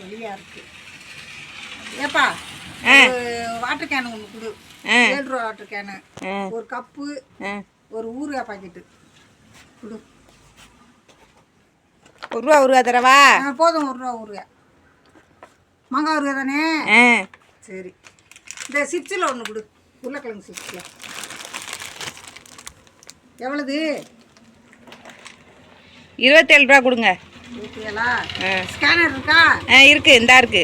வழியா இருக்கு. ஏப்பா வாட்டர் கேனு ஒன்று கொடு. ஏழு ரூபா வாட்டர் கேனு. ஒரு கப்பு ஒரு ஊறுகாய் பாக்கெட்டு கொடு. ஒரு ரூபா ரூபா தரவா? போதும் ஒரு ரூபா ஊறுகாய். மாங்காய் ஊறுகாய் தானே? சரி. இந்த சிப்ஸில் ஒன்று கொடு. உருளைக்கிழங்கு சிப்ஸில். எவ்வளவு? இருபத்தேழு ரூபா கொடுங்க. ஸ்கேனர் இருக்கா? ஆ இருக்கு. இந்தா இருக்கு.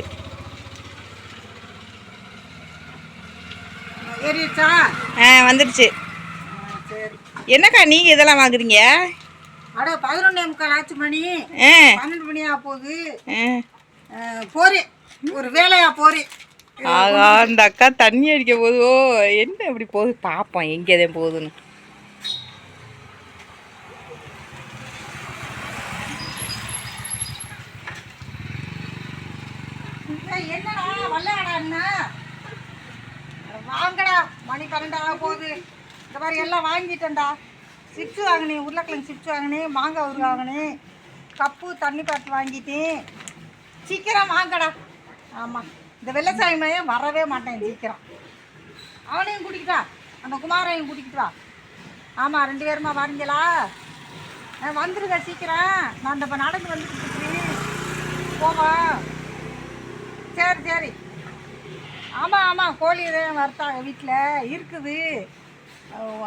ஏறிடுச்சா? ஆ வந்துடுச்சு. என்னக்கா நீங்கள் இதெல்லாம் வாங்குறீங்க? அட பதினொன்னே முக்கால் ஆச்சு மணி. பன்னெண்டு மணியா போகுது. போறேன் ஒரு வேலையா ஆகா அந்த அக்கா தண்ணி அடிக்க போகுது. ஓ என்ன இப்படி போகுது? பார்ப்போம் எங்கே தான் போகுதுன்னு. என்னடா வல்லையாடா என்ன? வாங்கடா மணி பன்னெண்டு ஆக போகுது. இந்த மாதிரி எல்லாம் வாங்கிட்டேன்டா. சிப்ஸ் வாங்கினேன் உருளைக்கிழங்கு சிப்ஸ் வாங்கினேன் மாங்காய் ஊறு வாங்கினேன் கப்பு தண்ணி பாட்டு வாங்கிட்டேன். சீக்கிரம் வாங்கடா. ஆமாம் இந்த வெள்ளச்சாமி மையம் வரவே மாட்டேன் சீக்கிரம். அவனையும் கூட்டிக்கிட்டா அந்த குமாரையும் கூட்டிக்கிட்டு வா. ஆமாம் ரெண்டு பேருமா வரீங்களா? ஆ, வந்துருங்க சீக்கிரம். நான் இந்த இப்போ நடந்து வந்துட்டு இருக்கிறேன் போவோம் சரி சரி. ஆமாம் ஆமாம் கோழி எதுவும் வறுத்தாங்க வீட்டில் இருக்குது.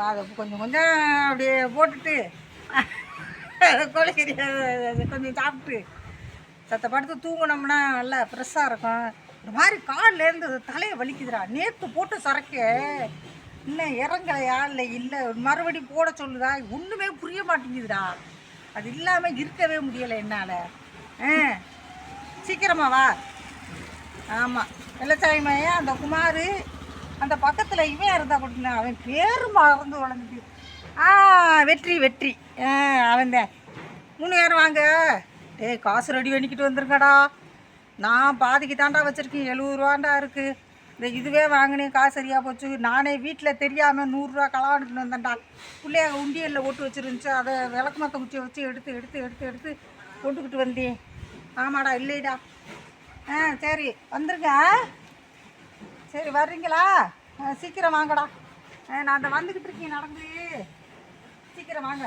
அதை கொஞ்சம் கொஞ்சம் அப்படியே போட்டுட்டு கோழி அது கொஞ்சம் சாப்பிட்டு சத்த படுத்து தூங்கினோம்னா நல்லா ஃப்ரெஷ்ஷாக இருக்கும். இந்த மாதிரி கால்லேருந்து தலையை வலிக்குதுடா. நேற்று போட்டு சரக்க இன்னும் இறங்கலையா? இல்லை இல்லை மறுபடி போட சொல்லுதா? ஒன்றுமே புரிய மாட்டேங்குதுடா. அது இல்லாமல் இருக்கவே முடியலை என்னால். ஆ சீக்கிரமா வா. ஆமாம் வெள்ளச்சாமி மையம் அந்த குமார் அந்த பக்கத்தில் இவன் இருந்தா கொடுத்தேன் அவன் பேர் மறந்து வளர்ந்துட்டு. ஆ வெற்றி வெற்றி. ஆ அவன் தான். மூணு பேரும் வாங்க. டேய் காசு ரெடி பண்ணிக்கிட்டு வந்துருங்கடா. நான் பாதிக்கு தாண்டா வச்சுருக்கேன். எழுபது ரூபாண்டா இருக்குது இந்த இதுவே வாங்கினேன் காசு சரியாக போச்சு. நானே வீட்டில் தெரியாமல் நூறுரூவா களவாண்டுட்டு வந்தேன்டா. பிள்ளைய உண்டியலில் ஓட்டு வச்சுருந்துச்சு. அதை விளக்கு மத்த குச்சியை வச்சு எடுத்து எடுத்து எடுத்து எடுத்து கொண்டுக்கிட்டு வந்தேன். ஆமாடா இல்லைடா. ஆ சரி வந்துருங்க. சரி வர்றீங்களா? சீக்கிரம் வாங்கடா. நான் அந்த வந்துக்கிட்டு இருக்கேன் நடந்து. சீக்கிரம் வாங்க.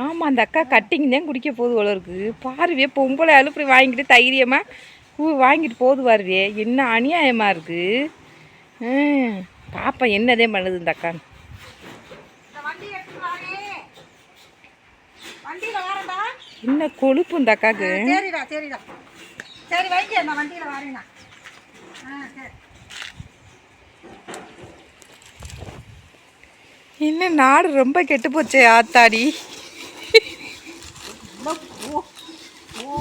ஆமாம் அந்த அக்கா கட்டிங் தான் குடிக்க போகுது போல இருக்கு. பாருவே பொம்பளை அழுப்பி வாங்கிட்டு தைரியமாக பூ வாங்கிட்டு போகுது பாருவே. என்ன அநியாயமாக இருக்கு. ம் பாப்பா என்னதே பண்ணுது இந்த அக்கா. இந்த வண்டி எடுத்துட்டு வாரேன் வண்டியில் வரேன்டா. என்ன கொழுப்பு இந்த அக்காக்கு. சரிடா சரிடா. சரி வைக்க நான் வண்டியில் வரேண்ணா ஆ சரி. என்ன நாடு ரொம்ப கெட்டு போச்சே ஆத்தாடி. ஓ ஓ